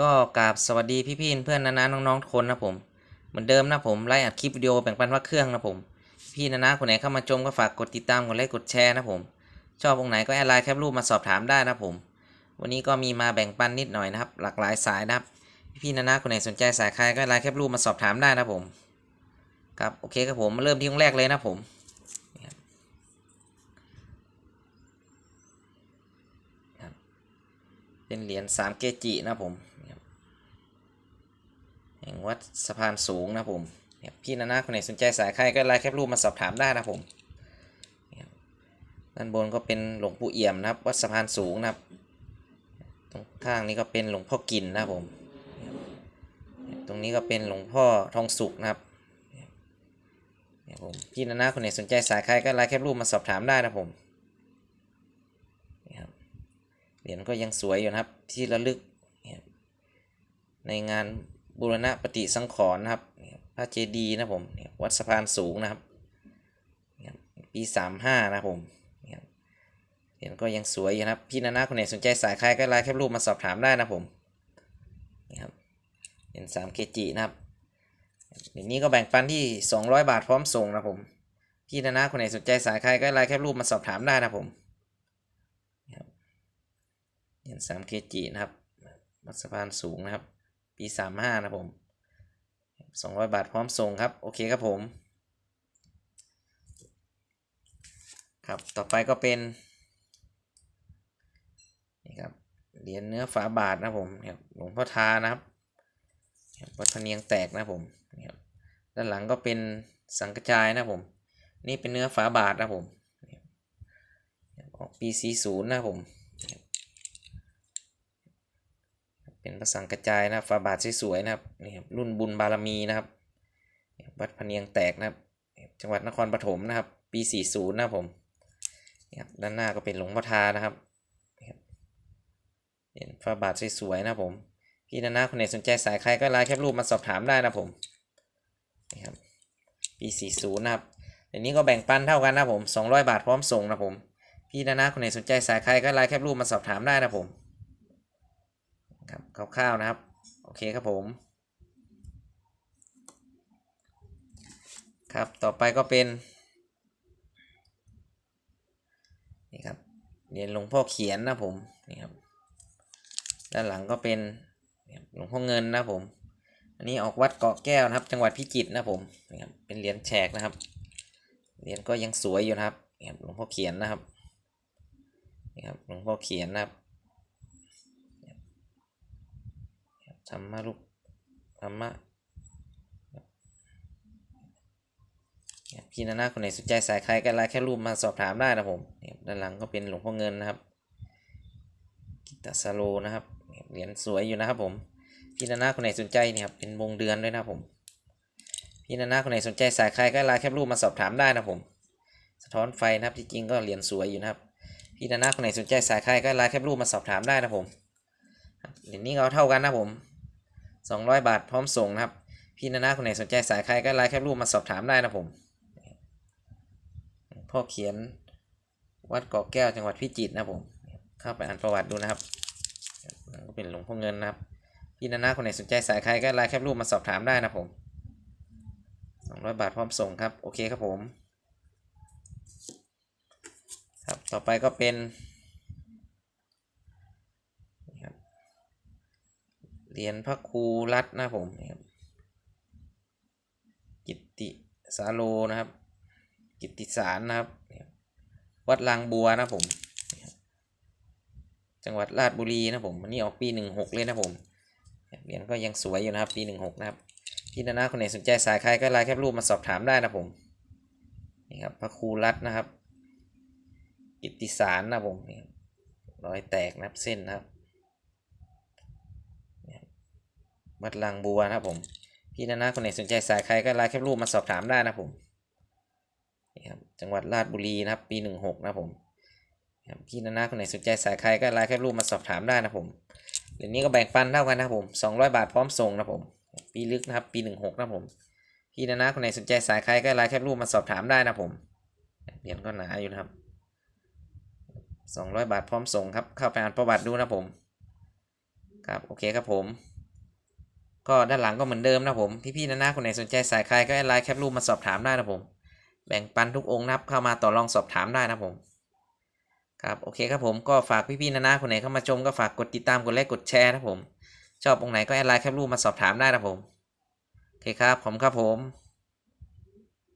ก็กราบสวัสดีพี่ๆเพื่อนๆนานาน้องๆทุกคนนะผมเหมือนเดิมนะผมไลฟ์อัดคลิปวิดีโอแบ่งปันว่าเครื่องนะผม พี่นานาคนไหนเข้ามาชมก็ฝากกดติดตามกดไลค์กดแชร์นะผม ชอบวงไหนก็แอดไลน์แคปรูปมาสอบถามได้นะผม วันนี้ก็มีมาแบ่งปันนิดหน่อยนะครับ หลากหลายสายนะครับ พี่นานาคนไหนสนใจสายใครก็แอดไลน์แคปรูปมาสอบถามได้นะผมครับโอเคครับผมมาเริ่มที่วงแรกเลยนะผมเป็นเหรียญ3เกจินะผม นี่ครับแห่งวัดสะพานสูงนะผมเนี่ยพี่นานาคนไหนสนใจสายใครก็ไลน์แคปรูปมาสอบถามได้นะผมด้านบนก็เป็นหลวงปู่เอี่ยมนะครับวัดสะพานสูงนะครับ ตรงข้างนี้ก็เป็นหลวงพ่อกินนะผม ตรงนี้ก็เป็นหลวงพ่อทองสุกนะครับผมพี่นานาคนไหนสนใจสายใครก็ไลน์แคปรูปมาสอบถามได้นะผมเหรียญก็ยังสวยอยู่นะครับที่ระลึกในงาน บูรณะปฏิสังขรณ์นะครับนี่ครับพระเจดีย์นะผมเนี่ยวัดสะพานสูงนะครับเนี่ยปีสามห้านะผมเนี่ยเหรียญก็ยังสวยอยู่นะครับ พี่นานาคนไหนสนใจสายใครก็ไลน์แคปรูปมาสอบถามได้นะผมนี่ครับเหรียญสามเกจินะครับเหรียญนี้ก็แบ่งปันที่สองร้อยบาทพร้อมส่งนะผม พี่นานาคนไหนสนใจสายใครก็ไลน์แคปรูปมาสอบถามได้นะผมนี่ครับเหรียญสามเกจินะครับวัดสะพานสูงนะครับ ปีสามห้านะผมสองร้อยบาทพร้อมส่งครับ โอเคครับผม ครับ ต่อไปก็เป็นนี่ครับเหรียญเนื้อฝาบาทนะผมเนี่ยหลวงพ่อทานะครับวัดพะเนียงแตกนะผมนี่ยด้านหลังก็เป็นสังกจายนะผม นี่เป็นเนื้อฝาบาทนะผมออกปีสี่ศูนย์นะผม เป็นพระสังกระจายนะครับฝาบาทสวยๆนะครับนี่ครับรุ่นบุญบารมีนะครับ วัดพเนียงแตกนะครับ จังหวัดนครปฐมนะครับ ปี 40 นะผมนี่ครับด้านหน้าก็เป็นหลวงพ่อทานะครับเห็นฝาบาทสวยๆนะผมพี่นานาคนไหนสนใจสายใครก็ไลน์แคปรูปมาสอบถามได้นะผมนี่ครับปี40นะครับเดี๋ยวนี้ก็แบ่งปันเท่ากันนะผม 200 บาทพร้อมส่งนะผม พี่นานาคนไหนสนใจสายใครก็ไลน์แคปรูปมาสอบถามได้นะผม ครับคร่าวๆนะครับ โอเคครับผม ครับต่อไปก็เป็นนี่ครับเหรียญหลวงพ่อเขียนนะผมนี่ครับด้านหลังก็เป็นหลวงพ่อเงินนะผม อันนี้ออกวัดเกาะแก้วนะครับ จังหวัดพิจิตรนะผมนี่ครับเป็นเหรียญแฉกนะครับเหรียญก็ยังสวยอยู่นะครับนี่ครับหลวงพ่อเขียนนะครับนี่ครับหลวงพ่อเขียนนะครับ ธรรมะลูกธรรมะพี่นานาคนไหนสนใจสายใครก็ไลน์แค่รูปมาสอบถามได้นะผมด้านหลังก็เป็นหลวงพ่อเงินนะครับกิตตสโลนะครับเหรียญสวยอยู่นะครับผมพี่นานาคนไหนสนใจเนี่ยครับเป็นวงเดือนด้วยนะผมพี่นานาคนไหนสนใจสายใครก็ไลน์แคปรูปมาสอบถามได้นะผมสะท้อนไฟนะครับที่จริงก็เหรียญสวยอยู่นะครับพี่นานาคนไหนสนใจสายใครก็ไลน์แคปรูปมาสอบถามได้นะผมเหรียญนี้ก็เท่ากันนะผม สองร้อยบาทพร้อมส่งนะครับ พี่นานาคนไหนสนใจสายใครก็ไลน์แคปรูปมาสอบถามได้นะผม พ่อเขียนวัดเกาะแก้วจังหวัดพิจิตรนะผม เข้าไปอ่านประวัติดูนะครับก็เป็นหลวงพ่อเงินนะครับ พี่นานาคนไหนสนใจสายใครก็ไลน์แคปรูปมาสอบถามได้นะผมสองร้อยบาทพร้อมส่งครับ โอเคครับผม ครับ ต่อไปก็เป็น เหรียญพระครูรัตน์นะผมนี่ครับกิตติสาโลนะครับ กิตติสารนะครับ วัดลางบัวนะผม จังหวัดราชบุรีนะผมอันนี้ออกปีหนึ่งหกเลยนะผมเหรียญก็ยังสวยอยู่นะครับ ปีหนึ่งหกนะครับพี่นานาคนไหนสนใจสายใครก็ไลน์แคปรูปมาสอบถามได้นะผมนี่ครับพระครูรัตน์นะครับ กิตติสารนะผมรับรอยแตกนับเส้นนะครับ วัดลางบัวนะครับผม พี่นานาคนไหนสนใจสายใครก็ไลน์แคปรูปมาสอบถามได้นะผมนี่ครับจังหวัดราชบุรีนะครับ ปีหนึ่งหกนะผมพี่นานาคนไหนสนใจสายใครก็ไลน์แคปรูปมาสอบถามได้นะผมเหรียญนี้ก็แบ่งปันเท่ากันนะครับผมสองร้อยบาทพร้อมส่งนะผม ปีลึกนะครับ ปีหนึ่งหกนะผม พี่นานาคนไหนสนใจสายใครก็ไลน์แคปรูปมาสอบถามได้นะผมเหรียญก็หนาอยู่นะครับสองร้อยบาทพร้อมส่งครับ เข้าไปอ่านประวัติดูนะผม ครับ โอเคครับผม ก็ด้านหลังก็เหมือนเดิมนะผม พี่ๆนะนะคนไหนสนใจสายใครก็ไลน์แคปรูปมาสอบถามได้นะผม แบ่งปันทุกองค์นับเข้ามาต่อรองสอบถามได้นะผม ครับโอเคครับผมก็ฝากพี่ๆนะนะคนไหนเข้ามาชมก็ฝากกดติดตามกดไลค์กดแชร์นะผม ชอบองค์ไหนก็ไลน์แคปรูปมาสอบถามได้นะผมโอเคครับผมครับผม